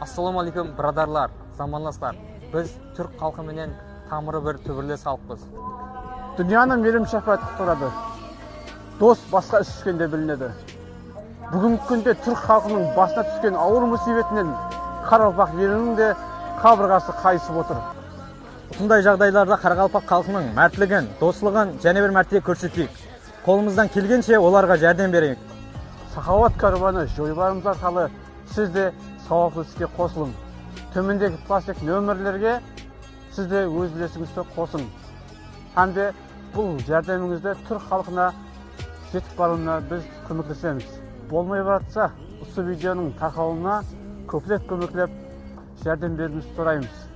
алейкум брадарлар замандастар біз түрік халқы менен тамыры бір түбірлес халықпыз дүнияны мейірім шапағат тұрады дос басқа іс түскенде білінеді. Бүгінгі күнде түрік халқының басына түскен ауыр мұсибетінен қарақалпақ елінің де қабырғасы қайысып отыр. Осындай жағдайларда қарақалпақ халқының мәртлігін достығын және бір мәрте көрсетейік. Қолымыздан келгенше оларға жәрдем берейік. Сахауат каруаны жойбарымыз арқылы сіз де сауапты іске қосылың төмендегі пластик нөмірлерге сіз де өз үлесіңізді қосың һәм де бұл жәрдеміңізді түрік халқына жетіп баруына біз көмектесеміз болмай баратса осы видеоның тарқауына көплеп көмектеп жәрдем беруіңізді сұраймыз